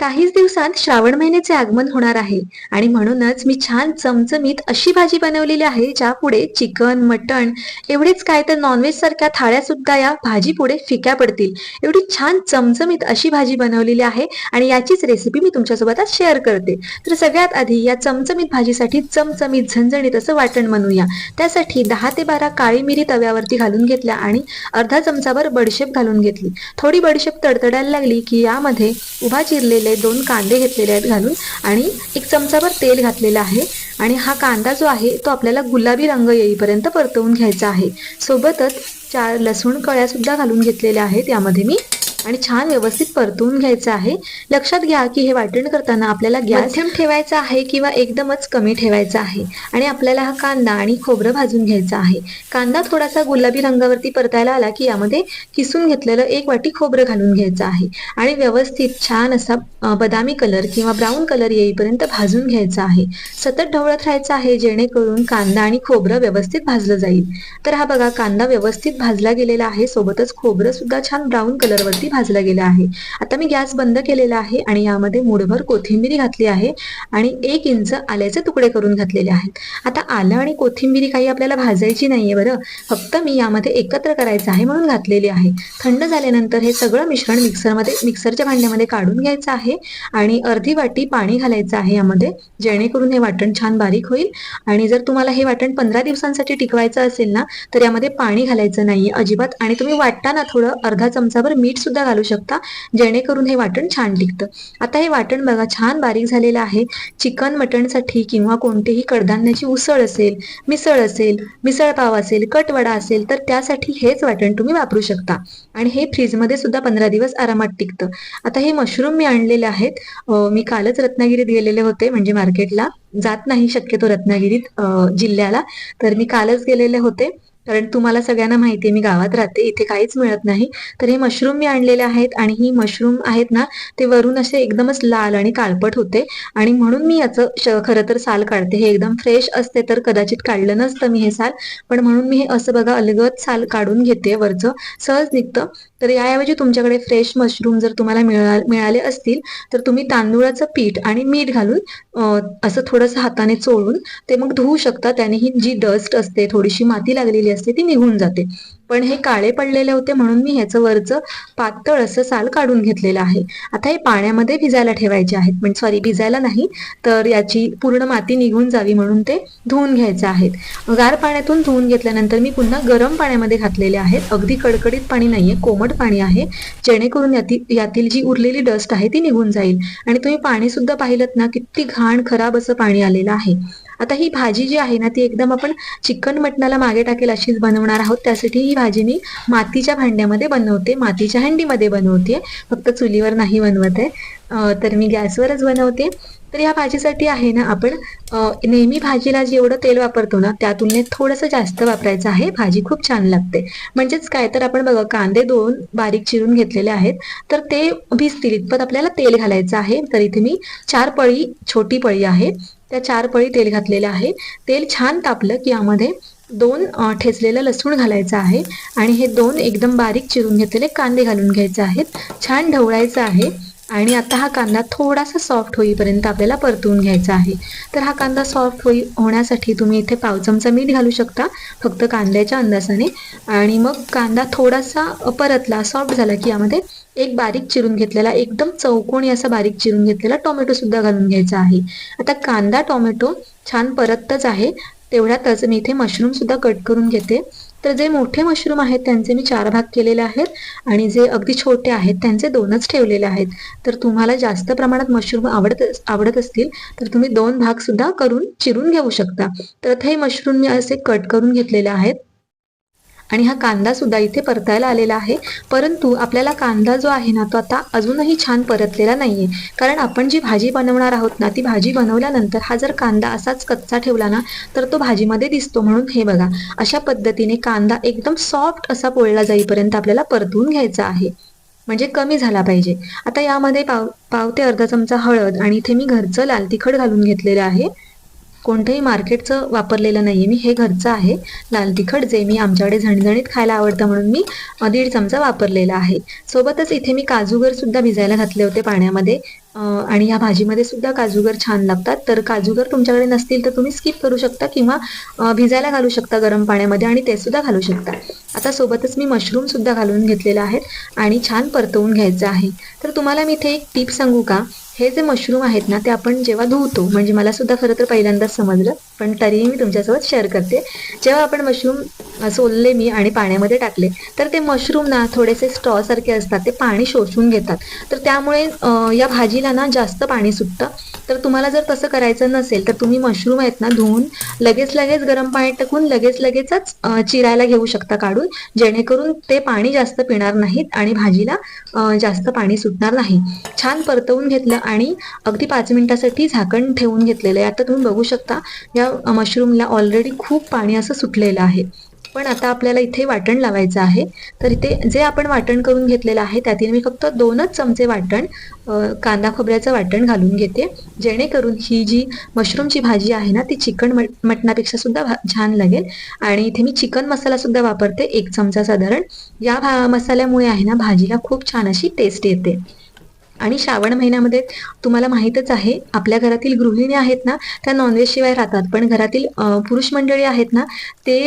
काहीच दिवसात श्रावण महिन्याचे आगमन होणार आहे. आणि म्हणूनच मी छान चमचमीत अशी भाजी बनवलेली आहे ज्यापुढे चिकन मटण एवढेच काय तर नॉनव्हेज सारख्या थाळ्या सुद्धा या भाजी पुढे फिक्या पडतील. एवढी छान चमचमीत अशी भाजी बनवलेली आहे आणि याचीच रेसिपी मी तुमच्यासोबत आज शेअर करते. तर सगळ्यात आधी या चमचमीत भाजीसाठी चमचमीत झणझणीत असं वाटण बनवूया. त्यासाठी दहा ते बारा काळी मिरी तव्यावरती घालून घेतल्या आणि अर्धा चमचाभर बडशेप घालून घेतली. थोडी बडशेप तडतडायला लागली की यामध्ये उभा चिरलेले दोन कांदे घेतलेले आहेत घालून आणि एक चमचाभर तेल घातलेलं आहे. आणि हा कांदा जो आहे तो आपल्याला गुलाबी रंग येईपर्यंत परतवून घ्यायचा आहे. सोबतच चार लसूण कळ्या सुद्धा घालून घेतलेल्या आहेत. यामध्ये मी आणि छान व्यवस्थित परतून घ्यायचं आहे. लक्षात घ्या की हे वाटण करताना आपल्याला गॅस ठेवायचा आहे किंवा एकदमच कमी ठेवायचा आहे. आणि आपल्याला हा कांदा आणि खोबरं भाजून घ्यायचं आहे. कांदा थोडासा गुलाबी रंगावरती परतायला आला की यामध्ये किसून घेतलेलं एक वाटी खोबरं घालून घ्यायचं आहे. आणि व्यवस्थित छान असा बदामी कलर किंवा ब्राऊन कलर येईपर्यंत भाजून घ्यायचा आहे. सतत ढवळत राहायचं आहे जेणेकरून कांदा आणि खोबरं व्यवस्थित भाजलं जाईल. तर हा बघा कांदा व्यवस्थित भाजला गेलेला आहे. सोबतच खोबरं सुद्धा छान ब्राऊन कलरवरती भाजला गेलं आहे. आता मी गॅस बंद केलेला आहे आणि यामध्ये मुठभर कोथिंबीरी घातली आहे आणि एक इंच आल्याचे तुकडे करून घातलेले आहेत. आता आलं आणि कोथिंबीरी काही आपल्याला भाजायची नाहीये बरं. फक्त मी यामध्ये एकत्र करायचं आहे म्हणून घातलेली आहे. थंड झाल्यानंतर हे सगळं मिश्रण मिक्सरमध्ये मिक्सरच्या भांड्यामध्ये काढून घ्यायचं आहे आणि अर्धी वाटी पाणी घालायचं आहे यामध्ये जेणेकरून हे वाटण छान बारीक होईल. आणि जर तुम्हाला हे वाटण पंधरा दिवसांसाठी टिकवायचं असेल ना तर यामध्ये पाणी घालायचं नाहीये अजिबात. आणि तुम्ही वाटताना थोडं अर्धा चमचाभर मीठ सुद्धा घालू शकता जेणेकरून हे वाटण छान टिकतं आता हे वाटण बघा छान बारीक झालेलं आहे. चिकन मटणसाठी किंवा कोणतेही कडधान्याची उसळ असेल मिसळ असेल मिसळ पाव असेल कटवडा असेल तर त्यासाठी हेच वाटण तुम्ही वापरू शकता. आणि हे फ्रीजमध्ये सुद्धा पंधरा दिवस आरामात टिकतं. आता हे मशरूम मी आणलेले आहेत. मी कालच रत्नागिरीत गेलेले होते म्हणजे मार्केटला. जात नाही शक्यतो रत्नागिरीत जिल्ह्याला. तर मी कालच गेलेले होते. कारण तुम्हाला सगळ्यांना माहिती आहे मी गावात राहते इथे काहीच मिळत नाही. तर हे मशरूम मी आणलेले आहेत आणि ही मशरूम आहेत ना ते वरून असे एकदमच लाल आणि काळपट होते. आणि म्हणून मी याचं श- खरं तर साल काढते. हे एकदम फ्रेश असते तर कदाचित काढलं नसतं मी हे साल. पण म्हणून मी हे असं बघा अलगद साल काढून घेते वरचं. सहज निघतं. तर याऐवजी तुमच्याकडे फ्रेश मशरूम जर तुम्हाला मिळा मिळाले असतील तर तुम्ही तांदूळाचं पीठ आणि मीठ घालून असं थोडंसं हाताने चोळून ते मग धुवू शकता. त्याने ही जी डस्ट असते थोडीशी माती लागलेली असते ती निघून जाते. पण हे काळे पडलेले होते म्हणून मी ह्याचं वरचं पातळ असं साल काढून घेतलेलं आहे. आता हे पाण्यामध्ये भिजायला ठेवायचे आहेत. म्हणजे सॉरी भिजायला नाही तर याची पूर्ण माती निघून जावी म्हणून ते धुवून घ्यायचे आहेत. गार पाण्यातून धुवून घेतल्यानंतर मी पुन्हा गरम पाण्यामध्ये घातलेले आहेत. अगदी कडकडीत पाणी नाहीये कोमट पाणी आहे. जेणेकरून यातील यातील जी उरलेली डस्ट आहे ती निघून जाईल. आणि तुम्ही पाणी सुद्धा पाहिलं ना किती घाण खराब असं पाणी आलेलं आहे. आता ही भाजी जी आहे ना ती एकदम आपण चिकन मटणाला मागे टाकेल अशीच बनवणार आहोत. त्यासाठी ही भाजी मी मातीच्या भांड्यामध्ये बनवते. मातीच्या हंडीमध्ये बनवते. फक्त चुलीवर नाही बनवत आहे. तर मी गॅसवरच बनवते. तर या भाजीसाठी आहे ना आपण नेहमी भाजीला जेवढं तेल वापरतो ना त्या तुलनेत थोडंसं जास्त वापरायचं आहे. भाजी खूप छान लागते. म्हणजेच काय तर आपण बघा कांदे दोन बारीक चिरून घेतलेले आहेत. तर ते भिजतील इतपत आपल्याला तेल घालायचं आहे. तर इथे मी चार पळी छोटी पळी आहे. त्या चार पळी तेल घातलेलं आहे. तेल छान तापलं की यामध्ये दोन ठेचलेलं लसूण घालायचं आहे आणि हे दोन एकदम बारीक चिरून घेतलेले कांदे घालून घ्यायचे आहेत. छान ढवळायचं आहे. आणि आता हा कांदा थोडासा सॉफ्ट होईपर्यंत आपल्याला परतवून घ्यायचा आहे. तर हा कांदा सॉफ्ट होई होण्यासाठी तुम्ही इथे पाव चमचा मीठ घालू शकता फक्त कांद्याच्या अंदाजाने. आणि मग कांदा थोडासा परतला सॉफ्ट झाला की यामध्ये एक बारीक चिरून घेतलेला एकदम चौकोनी असा बारीक चिरून घेतलेला टोमॅटो सुद्धा घालून घ्यायचा आहे. आता कांदा टोमॅटो छान परतच आहे. तेवढ्यातच मी इथे मशरूम सुद्धा कट करून घेते. तर जे मोठे मशरूम आहेत त्यांचे मी चार भाग केलेले आहेत आणि जे अगदी छोटे आहेत त्यांचे दोनच ठेवलेले आहेत. तर तुम्हाला जास्त प्रमाणात मशरूम आवडत आवडत असतील तर तुम्ही दोन भाग सुद्धा करून चिरून घेऊ शकता. तर आता हे मशरूम मी असे कट करून घेतलेले आहेत. आणि हा कांदा सुद्धा इथे परतायला आलेला आहे. परंतु आपल्याला कांदा जो आहे ना तो आता अजूनही छान परतलेला नाहीये. कारण आपण जी भाजी बनवणार आहोत ना ती भाजी बनवल्यानंतर हा जर कांदा असाच कच्चा ठेवला ना तर तो भाजीमध्ये दिसतो म्हणून हे बघा. अशा पद्धतीने कांदा एकदम सॉफ्ट असा पोळला जाईपर्यंत आपल्याला परतून घ्यायचा आहे. म्हणजे कमी झाला पाहिजे. आता यामध्ये पाव पाव ते अर्धा चमचा हळद आणि इथे मी घरचं लाल तिखट घालून घेतलेलं आहे. कोणतंही मार्केटचं वापरलेलं नाहीये. मी हे घरचं आहे. लाल तिखट जे मी आमच्याकडे झणझणीत खायला आवडतं म्हणून मी दीड चमचा वापरलेला आहे. सोबतच इथे मी काजूगर सुद्धा भिजायला घातले होते पाण्यामध्ये. आणि या भाजीमध्ये सुद्धा काजूगर छान लागतात. तर काजूगर तुमच्याकडे नसतील तर तुम्ही स्किप करू शकता किंवा भिजायला घालू शकता गरम पाण्यामध्ये आणि ते सुद्धा घालू शकता. आता सोबतच मी मशरूम सुद्धा घालून घेतलेले आहेत आणि छान परतवून घ्यायचं आहे. तर तुम्हाला मी इथे एक टीप सांगू का? हे जे मशरूम आहेत ना ते आपण जेव्हा धुवतो म्हणजे मला सुद्धा खरं तर पहिल्यांदाच समजलं. पण तरीही मी तुमच्यासोबत शेअर करते. जेव्हा आपण मशरूम सोलले मी आणि पाण्यामध्ये टाकले तर ते मशरूम ना थोडेसे स्ट्रॉ सारखे असतात ते पाणी शोषून घेतात. तर त्यामुळे या भाजीला ना जास्त पाणी सुटतं. तर तुम्हाला जर तसं करायचं नसेल तर तुम्ही मशरूम आहेत ना धुवून लगेच लगेच गरम पाण्यात टाकून लगेच लगेचच चिरायला घेऊ शकता काढून जेणेकरून ते पाणी जास्त पिणार नाहीत आणि भाजीला जास्त पाणी सुटणार नाही. छान परतवून घेतलं आणि अगदी पाच मिनिटासाठी झाकण ठेवून घेतलेलं आहे. आता तुम्ही बघू शकता या मशरूमला ऑलरेडी खूप पाणी असं सुटलेलं आहे. पण आता आपल्याला इथे वाटण लावायचं आहे. तर इथे जे आपण वाटण करून घेतलेलं आहे त्यातील मी फक्त दोनच चमचे वाटण कांदा खोबऱ्याचं वाटण घालून घेते. जेणेकरून ही जी मशरूमची भाजी आहे ना ती चिकन मट मटणापेक्षा सुद्धा भा- छान लागेल. आणि इथे मी चिकन मसाला सुद्धा वापरते एक चमचा साधारण. या भा मसाल्यामुळे आहे ना भाजीला खूप छान अशी टेस्ट येते. आणि श्रावण महिन्यामध्ये तुम्हाला माहीतच आहे आपल्या घरातील गृहिणी आहेत ना त्या नॉनव्हेज शिवाय राहतात. पण घरातील पुरुष मंडळी आहेत ना ते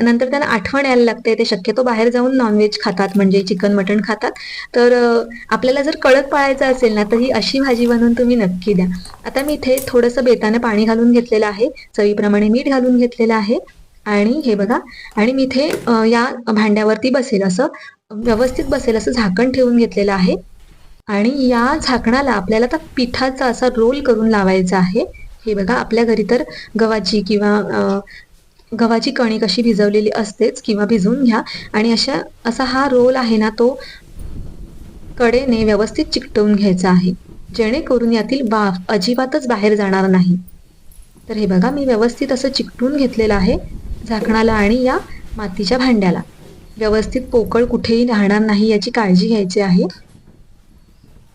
नंतर त्यांना आठवण यायला लागते. ते शक्यतो बाहेर जाऊन नॉनव्हेज खातात म्हणजे चिकन मटण खातात. तर आपल्याला जर कळत पाळायचं असेल ना तर ही अशी भाजी बनवून तुम्ही नक्की द्या. आता मी इथे थोडंसं बेतानं पाणी घालून घेतलेलं आहे. चवीप्रमाणे मीठ घालून घेतलेलं आहे. आणि हे बघा आणि मी इथे या भांड्यावरती बसेल असं व्यवस्थित बसेल असं झाकण ठेवून घेतलेलं आहे. आणि या झाकणाला आपल्याला आता पिठाचा असा रोल करून लावायचा आहे. हे बघा आपल्या घरी तर गव्हाची किंवा गव्हाची कणी कशी भिजवलेली असतेच किंवा भिजवून घ्या. आणि अशा असा हा रोल आहे ना तो कडेने व्यवस्थित चिकटवून घ्यायचा आहे. जेणेकरून यातील बाफ अजिबातच बाहेर जाणार नाही. तर हे बघा मी व्यवस्थित असं चिकटून घेतलेलं आहे झाकणाला आणि या मातीच्या भांड्याला. व्यवस्थित पोकळ कुठेही राहणार नाही याची काळजी घ्यायची आहे.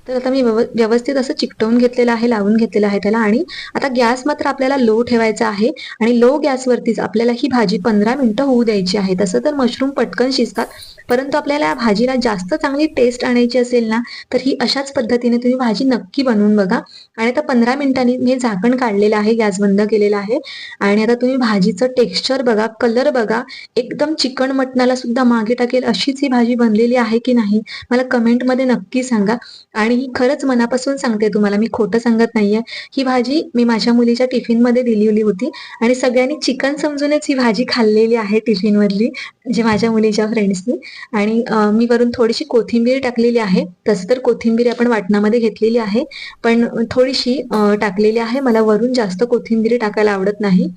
तर आता मी व्यव व्यवस्थित असं चिकटवून घेतलेलं आहे लावून घेतलेलं आहे त्याला आणि आता गॅस मात्र आपल्याला लो ठेवायचा आहे आणि लो गॅसवरतीच आपल्याला ही भाजी पंधरा मिनिटं होऊ द्यायची आहे. तसं तर मशरूम पटकन शिजतात परंतु आपल्याला या भाजीला जास्त चांगली टेस्ट आणायची असेल ना तर ही अशाच पद्धतीने तुम्ही भाजी नक्की बनवून बघा. आणि आता पंधरा मिनिटांनी मी झाकण काढलेलं आहे गॅस बंद केलेला आहे. आणि आता तुम्ही भाजीचं टेक्स्चर बघा कलर बघा. एकदम चिकन मटणाला सुद्धा मागे टाकेल अशीच ही भाजी बनलेली आहे की नाही मला कमेंटमध्ये नक्की सांगा. आणि ही खरंच मनापासून सांगते तुम्हाला मी खोटं सांगत नाहीये. ही भाजी मी माझ्या मुलीच्या टिफिनमध्ये दिलेली होती आणि सगळ्यांनी चिकन समजूनच ही भाजी खाल्लेली आहे टिफिनमधली म्हणजे माझ्या मुलीच्या फ्रेंड्सनी आणि मी वरून थोडीशी कोथिंबीर टाकलेली आहे. तसं तर कोथिंबीर आपण वाटणामध्ये घेतलेली आहे पण थोडीशी टाकलेली आहे. मला वरून जास्त कोथिंबीर टाकायला आवडत नाही.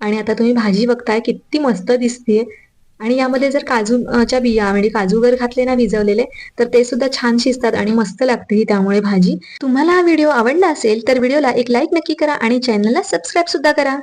आणि आता तुम्ही भाजी बघताय किती मस्त दिसतीये. आणि यामध्ये जर काजूच्या बिया म्हणजे काजू वगैरे घातले ना भिजवलेले तर ते सुद्धा छान शिजतात आणि मस्त लागते ही त्यामुळे भाजी. तुम्हाला हा व्हिडिओ आवडला असेल तर व्हिडिओला एक लाईक नक्की करा आणि चॅनलला सबस्क्राईब सुद्धा करा.